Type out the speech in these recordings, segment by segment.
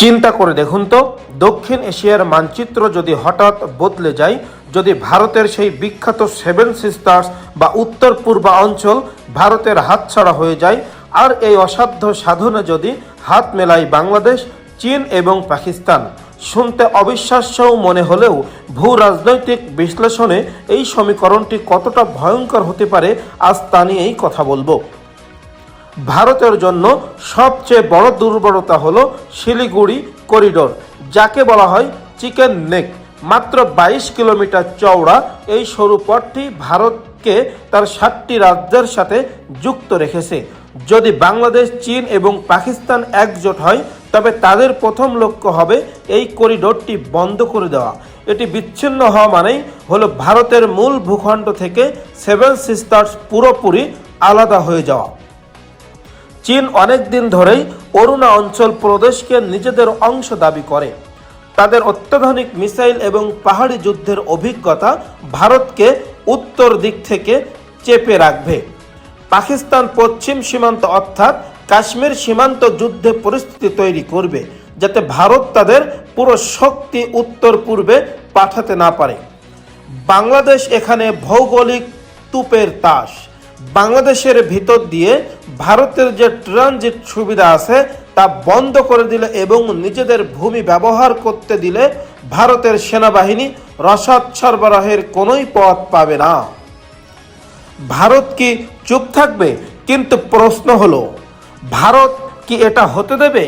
চিন্তা করে দেখুন তো, দক্ষিণ এশিয়ার মানচিত্র যদি হঠাৎ বদলে যায়, যদি ভারতের সেই বিখ্যাত সেভেন সিস্টার্স বা উত্তর পূর্বাঞ্চল ভারতের হাতছাড়া হয়ে যায়, আর এই অসাধ্য সাধনে যদি হাত মেলায় বাংলাদেশ, চীন এবং পাকিস্তান, শুনতে অবিশ্বাস্যও মনে হলেও ভূ রাজনৈতিক বিশ্লেষণে এই সমীকরণটি কতটা ভয়ঙ্কর হতে পারে, আজ তা নিয়েই কথা বলব। ভারতের জন্য সবচেয়ে বড় দুর্বলতা হলো শিলিগুড়ি করিডোর, যাকে বলা হয় চিকেন নেক। মাত্র বাইশ কিলোমিটার চওড়া এই সরু পথটি ভারতকে তার সাতটি রাজ্যের সাথে যুক্ত রেখেছে। যদি বাংলাদেশ, চীন এবং পাকিস্তান একজোট হয়, তবে তাদের প্রথম লক্ষ্য হবে এই করিডোরটি বন্ধ করে দেওয়া। এটি বিচ্ছিন্ন হওয়া মানেই হলো ভারতের মূল ভূখণ্ড থেকে সেভেন সিস্টার্স পুরোপুরি আলাদা হয়ে যাওয়া। চীন অনেক দিন ধরেই অরুণা অঞ্চল প্রদেশকে নিজেদের অংশ দাবি করে। তাদের অত্যাধুনিক মিসাইল এবং পাহাড়ি যুদ্ধের অভিজ্ঞতা ভারতকে উত্তর দিক থেকে চেপে রাখবে। পাকিস্তান পশ্চিম সীমান্ত অর্থাৎ কাশ্মীর সীমান্ত যুদ্ধে পরিস্থিতি তৈরি করবে, যাতে ভারত তাদের পুরো শক্তি উত্তর পূর্বে পাঠাতে না পারে। বাংলাদেশ এখানে ভৌগোলিক তুপের তাস। বাংলাদেশের ভিতর দিয়ে ভারতের যে ট্রানজিট সুবিধা আছে, তা বন্ধ করে দিলে এবং নিজেদের ভূমি ব্যবহার করতে দিলে ভারতের সেনাবাহিনী রসদ সরবরাহের কোনোই পথ পাবে না। ভারত কি চুপ থাকবে? কিন্তু প্রশ্ন হলো, ভারত কি এটা হতে দেবে?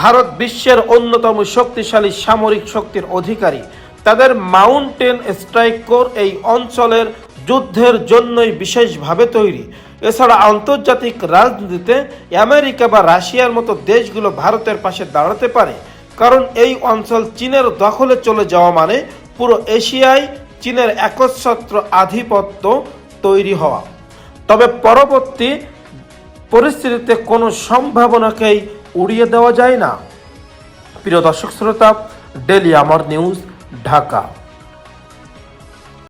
ভারত বিশ্বের অন্যতম শক্তিশালী সামরিক শক্তির অধিকারী। তাদের মাউন্টেন স্ট্রাইক কোর এই অঞ্চলের যুদ্ধের জন্যই বিশেষভাবে তৈরি। এছাড়া আন্তর্জাতিক রাজনীতিতে আমেরিকা বা রাশিয়ার মতো দেশগুলো ভারতের পাশে দাঁড়াতে পারে। কারণ এই অঞ্চল চীনের দখলে চলে যাওয়া মানে পুরো এশিয়ায় চীনের একচ্ছত্র আধিপত্য তৈরি হওয়া। তবে পরবর্তী পরিস্থিতিতে কোনো সম্ভাবনাকেই উড়িয়ে দেওয়া যায় না। প্রিয় দর্শক শ্রোতা ডেলি আমার নিউজ, ঢাকা।